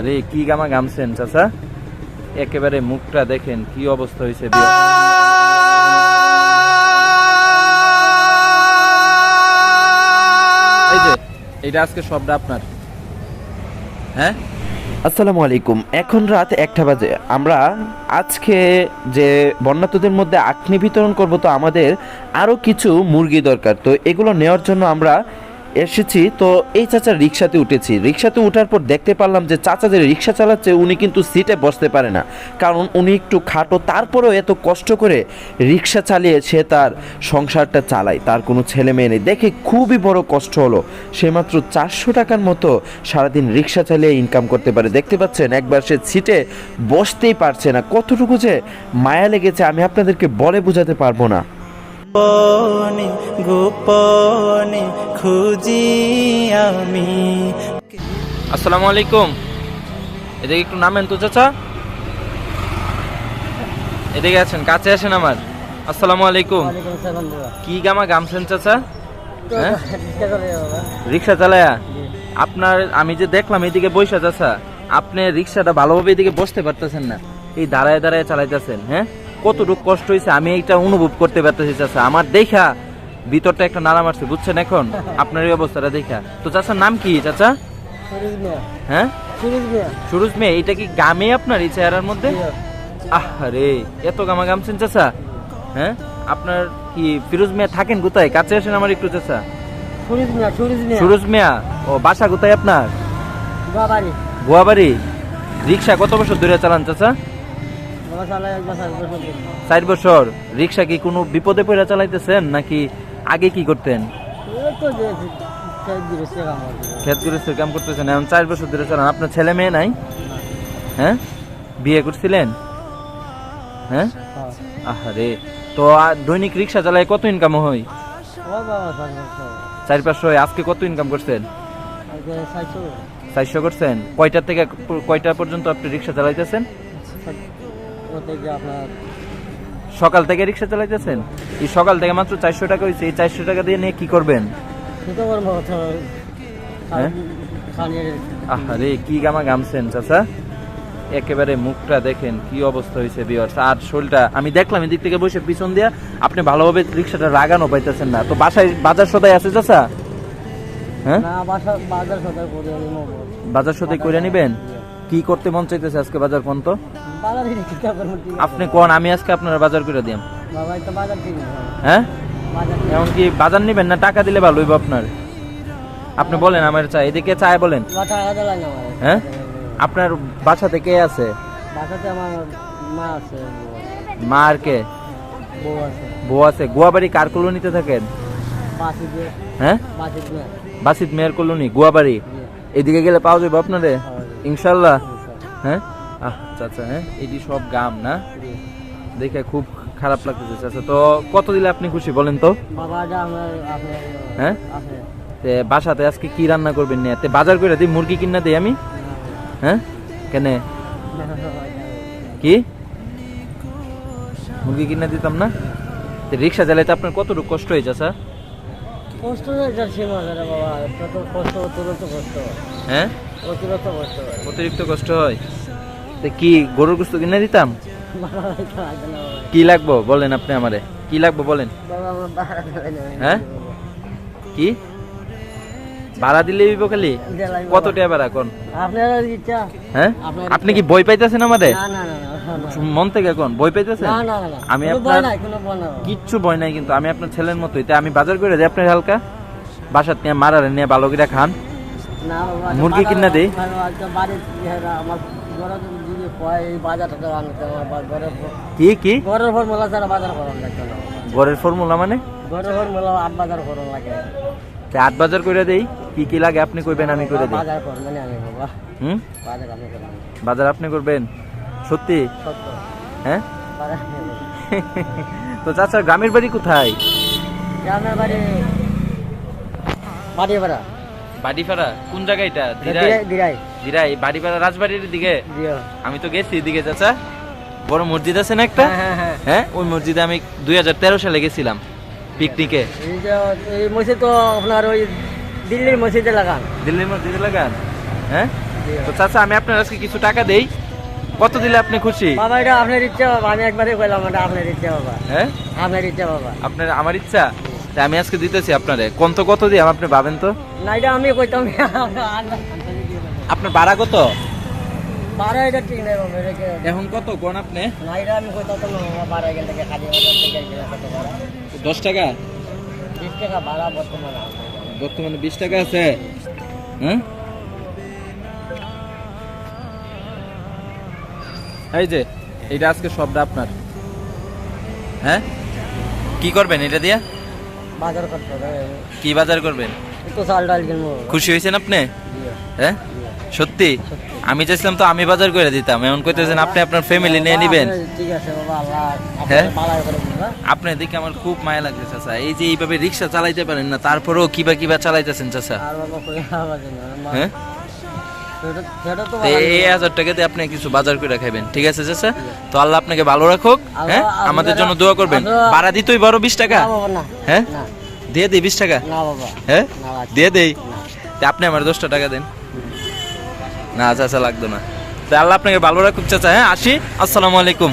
আরে, কি গামা গামছেন, চাচা? একেবারে মুখটা দেখেন, কি অবস্থা হয়েছে এই যে, এটা আজকে সবটা আপনার। হ্যাঁ? আসসালামু আলাইকুম। এখন রাত একটা বাজে। আমরা আজকে যে বন্যাতদের মধ্যে আখনি বিতরণ করব, তো আমাদের আরও কিছু মুরগি দরকার। তো এগুলো নেওয়ার জন্য আমরা এসেছি, তো এই চাচার রিক্সাতে উঠেছি। রিক্সাতে ওঠার পর দেখতে পারলাম যে চাচা যে রিক্সা চালাচ্ছে, উনি কিন্তু সিটে বসতে পারে না। কারণ উনি একটু খাটো, তারপরেও এত কষ্ট করে রিক্সা চালিয়ে সে তার সংসারটা চালায়, তার কোনো ছেলে মেয়ে নেই। দেখে খুবই বড় কষ্ট হলো। সে মাত্র চারশো টাকার মতো সারাদিন রিক্সা চালিয়ে ইনকাম করতে পারে। দেখতে পাচ্ছেন, একবার সে সিটে বসতেই পারছে না। কতটুকু যে মায়া লেগেছে, আমি আপনাদেরকে বলে বোঝাতে পারব না। গোপনে গোপনে খুঁজি আমি। আসসালামু আলাইকুম। এদিকে একটু নামেন তো চাচা। এদিকে আছেন কাছে আসেন আমার। আসসালামু আলাইকুম। কি গামা গামছেন চাচা? হ্যাঁ? রিক্সা চালায়া? আপনার আমি যে দেখলাম এদিকে বৈশা চাচা আপনি রিক্সাটা ভালোভাবে এদিকে বসতে পারতেছেন না। এই দাঁড়ায় দাঁড়ায় চালাইতেছেন হ্যাঁ? কতটুকু কষ্ট হয়েছে আমি এইটা অনুভব করতে পারতেছি চাচা। আমার দেখা ভিতরটা একটা নাড়া মারছে বুঝছেন এখন? আপনার এই অবস্থাটা দেখা। তো চাচার নাম কি চাচা? হ্যাঁ? সুরজ মেয়ে। এটা কি গামে আপনার এই চেহারার মধ্যে? আরে এত গামা গামছেন চাচা। হ্যাঁ? আপনার কি ফিরোজ মিয়া থাকেন কোথায়? কাছে আসেন আমার একটু চাচা। সুরজ মিয়া ও বাসা কোথায় আপনার? গোয়াবাড়ি। রিক্সা কত বছর ধরে চালান চাচা? চার বছর রিক্সা কি কোনো বিপদে পড়ে চালাইতেছেন নাকি আগে কি করতেন? খেত গৃহস্থের কাম করতেছেন এখন চার বছর ধরে চালান। আপনার ছেলে মেয়ে নাই? হ্যাঁ? বিয়ে করছিলেন? হ্যাঁ? আহারে তো দৈনিক রিক্সা চালায় কত ইনকাম হয়? চার পাঁচশো। আজকে কত ইনকাম করছেন? চারশো। করছেন? কয়টা থেকে কয়টা পর্যন্ত আপনি রিক্সা চালাইতেছেন? সকাল থেকে রিক্সা চালাইতেছেন? এই সকাল থেকে মাত্র চারশো টাকা হয়েছে এই চারশো টাকা দিয়ে নিয়ে কি করবেন? হ্যাঁ? আহারে কি গামা গামছেন চাচা? একেবারে মুখটা দেখেন কি অবস্থা হয়েছে বিয়ার্স আর শোলটা আমি দেখলাম এদিক থেকে বসে পিছন দিয়া আপনি ভালোভাবে রিক্সাটা রাগানো পাইতেছেন না। তো বাসায় বাজার সদাই আছে চাচা? হ্যাঁ? বাজার সদাই করে নিবেন কি করতে মন চাইতেছে আজকে বাজার কোন তো আপনি কোন আমি আজকে আপনার বাজার করে দিম হ্যাঁ? এমনকি বাজার নিবেন না টাকা দিলে ভালো হইব আপনার? আপনি বলেন আমার চা এদিকে চায় বলেন? হ্যাঁ? আপনার বাসাতে মা আছে মা আর কে? বউ আছে। গুয়াবাড়ি কার কলোনিতে থাকেন? হ্যাঁ? বাসিত। মেয়ের কলোনি গুয়াবাড়ি? এদিকে গেলে পাওয়া যাবে আপনারে? ইনশাল্লাহ। হ্যাঁ? আহ চাচা হ্যাঁ? এটি সব গাম না? দেখে খুব খারাপ লাগতেছে চাচা। তো কত দিলে আপনি খুশি বলেন তো? হ্যাঁ? তে বাসাতে আজকে কি রান্না করবেন নিয়ে? তে বাজার করে দিই মুরগি কিনা দিই আমি? হ্যাঁ? কেন? কি? মুরগি কিনা দিতাম না? তে রিক্সা চালাইতে আপনার কতটুকু কষ্ট হয়েছে স্যার কষ্ট বাবা কত কষ্ট কষ্ট। হ্যাঁ? অতিরিক্ত কষ্ট হয়। কষ্ট তে কি গরুর গোস্ত কিনে দিতাম। কি লাগবো? বলেন আপনি আমারে। কি লাগবো বলেন। হ্যাঁ? কি? ভাড়া দিলে হইব খালি? কত টাকা ভাড়া কোন? হ্যাঁ? আপনি কি বই পাইতেছেন আমাদের মন থেকে কোন? বই পাইতেছেন? আমি আপনার-। কিচ্ছু বই নাই কিন্তু আমি আপনার ছেলের মতোই। তাই আমি বাজার করে দিই আপনার হালকা। বাসার নিয়ে মারারে নিয়ে ভালো করে খান। মুরগি কিনা দেই? হয় কি কি? ঘরের ফর্মুলা ছাড়া বাজার করার লাগবে না। ঘরের ফর্মুলা মানে? ঘরের ফর্মুলা আট বাজার করার লাগে। আট বাজার করে দেই? কি কি লাগে আপনি কইবেন আমি করে দিই। বাজার করবেন মানে আমি বাবা। হুম? বাজার আমি করবেন বাজার আপনি করবেন? সত্যি? সত্য। হ্যাঁ। তো চাচা গ্রামের বাড়ি কোথায়? গ্রামের বাড়ি বাড়িপাড়া। বাড়িপাড়া? কোন জায়গা এটা? দিরাই? বাড়িপাড়া রাজবাড়ির দিকে? আমি তো গেছি এদিকে চাচা। বড় মসজিদ আছে না একটা? হ্যাঁ হ্যাঁ হ্যাঁ। হ্যাঁ ওই মসজিদে আমি দুই হাজার তেরো সালে গেছিলাম পিকনিকে। এই মসজিদ তো আপনার ওই দিল্লির মসজিদে লাগান। দিল্লির মসজিদে লাগান? হ্যাঁ? তো চাচা আমি আপনার আজকে কিছু টাকা দেই। কত দিলে আপনি খুশি? বাবা এটা আপনার ইচ্ছা বাবা। আমি একবারই কইলাম এটা আপনার ইচ্ছা বাবা। হ্যাঁ? আপনার ইচ্ছা বাবা। আপনার আমার ইচ্ছা? আমি আজকে দিতেছি আপনারে। কত কত দিয়ে? আপনি পাবেন তো? না এটা আমি কইতাম। আপনার ভাড়া কত? এটা ঠিক নেই এখন কত কোন আপনি? না এটা আমি কইতাম থেকে দশ টাকা? বিশ টাকা ভাড়া বর্তমানে বর্তমানে বিশ টাকা আছে? হ্যাঁ? এই যে এটা আজকে সবটা আপনার। হ্যাঁ? কি করবেন এটা দিয়ে? বাজার করতে হবে। কি বাজার করবেন? একটু চাল ডাল কিনবো। খুশি হয়েছেন আপনি? হ্যাঁ? সত্যি? আমি চাইছিলাম তো আমি বাজার করে দিতাম। এমন কইতেছেন আপনি আপনার ফ্যামিলি নিয়ে নিবেন। আপনি- ঠিক আছে বাবা আল্লাহ হ্যাঁ? হ্যাঁ? আপনার দিকে আমার খুব মায়া লাগছে চাচা। এই যে এইভাবে রিক্সা চালাইতে পারেন না তারপরেও কিবা কিবা চালাইতেছেন চাচা। আর বাবা কই হ্যাঁ? এই হাজার টাকা দিয়ে আপনি কিছু বাজার করে খাবেন ঠিক আছে চাচা? তো আল্লাহ আপনাকে ভালো রাখুক হ্যাঁ? আমাদের জন্য দোয়া করবেন। ভাড়া দিতেই বড় বিশ টাকা? হ্যাঁ? দিয়ে দিই বিশ টাকা? হ্যাঁ? দিয়ে দেই? আপনি আমার দশটা টাকা দেন। না চাচা লাগতো না। তো আল্লাহ আপনাকে ভালো রাখুক চাচা হ্যাঁ? আসি। আসসালামু আলাইকুম।